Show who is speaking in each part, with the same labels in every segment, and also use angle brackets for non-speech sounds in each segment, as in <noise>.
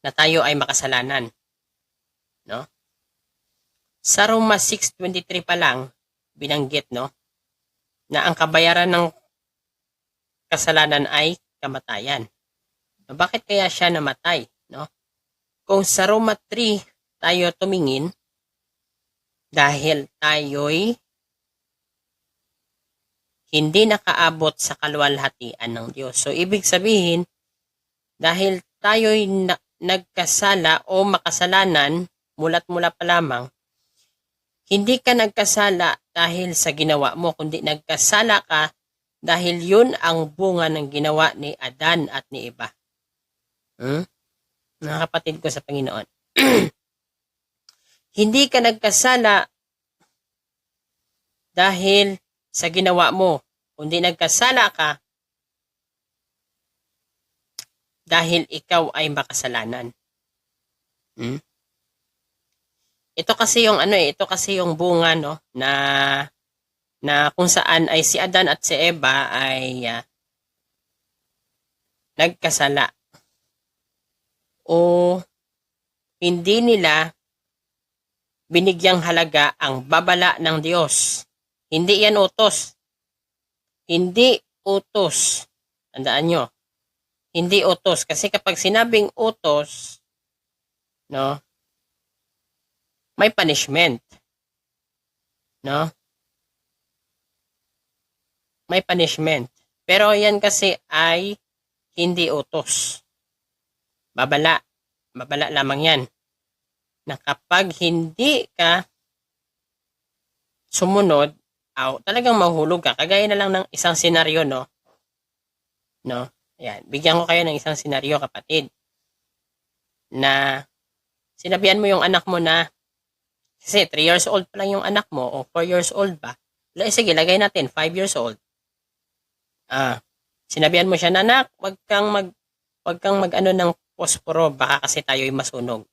Speaker 1: na tayo ay makasalanan. No? Sa Roma 6.23 pa lang, binanggit, no? Na ang kabayaran ng kasalanan ay kamatayan. Bakit kaya siya namatay, no? Kung sa Roma 3 tayo tumingin, dahil tayo'y hindi nakaabot sa kaluwalhatian ng Diyos. So, ibig sabihin, dahil tayo'y na- nagkasala o makasalanan, mulat mula pa lamang, hindi ka nagkasala dahil sa ginawa mo, kundi nagkasala ka dahil yun ang bunga ng ginawa ni Adan at ni Eva. Hmm? Mga kapatid ko sa Panginoon. <clears throat> hindi ka nagkasala dahil sa ginawa mo, kundi nagkasala ka dahil ikaw ay makasalanan. Hmm? Ito kasi yung ano eh, ito kasi yung bunga no na na kung saan ay si Adan at si Eva ay ah, nagkasala. O hindi nila binigyang halaga ang babala ng Diyos. Hindi yan utos. Hindi utos. Tandaan nyo. Hindi utos. Kasi kapag sinabing utos, no, may punishment. No? May punishment. Pero yan kasi ay hindi utos. Babala. Babala lamang yan. Na kapag hindi ka sumunod, aw, talagang mahulog ka. Kagaya na lang ng isang senaryo, no? No? Ayan. Bigyan ko kayo ng isang senaryo, kapatid. Na sinabihan mo yung anak mo na kasi 3 years old pa lang yung anak mo o 4 years old ba? Eh, Sige, lagay natin 5 years old. Ah, sinabihan mo siya na anak, wag kang mag wag kang mag-ano ng posporo baka kasi tayo'y masunog.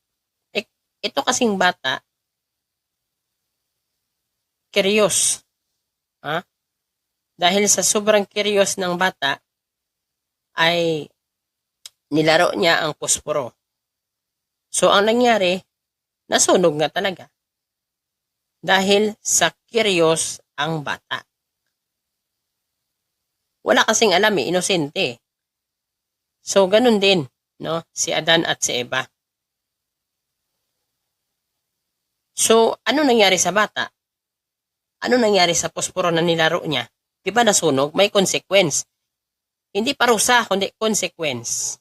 Speaker 1: Eh, ito kasing bata curious. Ha? Dahil sa sobrang curious ng bata ay nilaro niya ang posporo. So ang nangyari, nasunog nga talaga dahil sa curious ang bata. Wala kasing alam eh, inosente. So, ganun din, no? Si Adan at si Eva. So, ano nangyari sa bata? Ano nangyari sa posporo na nilaro niya? Di ba nasunog? May consequence. Hindi parusa, kundi consequence.